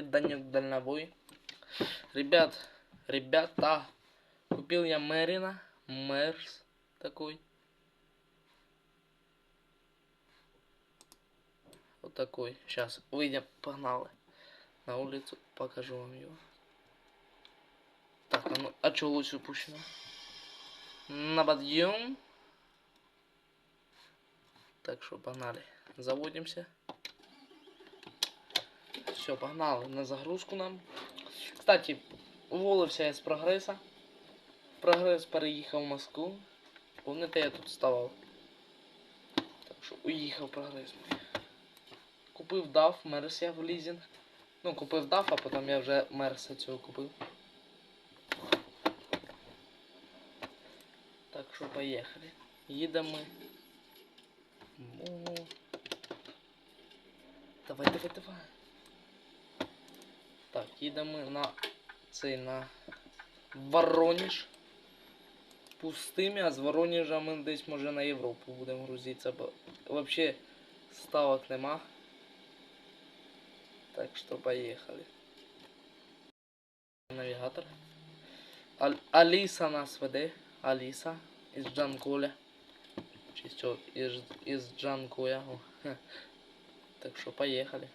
Данек дальнобой. Ребят, ребята, купил я Мерина, Мерс такой. Вот такой. Сейчас выйдем, погнали. На улицу покажу вам его. Так, а ну, а чё лучше пущено? На подъем. Так что погнали. Заводимся. Все, погнали на загрузку нам. Кстати, уволився я з прогреса. Прогрес переїхав в Москву. Помните, я тут ставав. Так що уїхав прогрес. Купив DAF, Мерс я в лізінг. Ну, купив DAF, а потім я вже Мерса цього купив. Так що поїхали. Їдемо. Ну. Давай, давай, давай. Так, їдемо на цей на Воронеж. Пустими, а з Воронежа ми десь може на Європу будемо грузитися, бо взагалі ставок нема. Так що поїхали. Навігатор. Ал Аліса нас веде. Аліса із Джанколя. Чи цього? Із, із Джанкоя. Так що поїхали.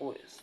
Поїзд.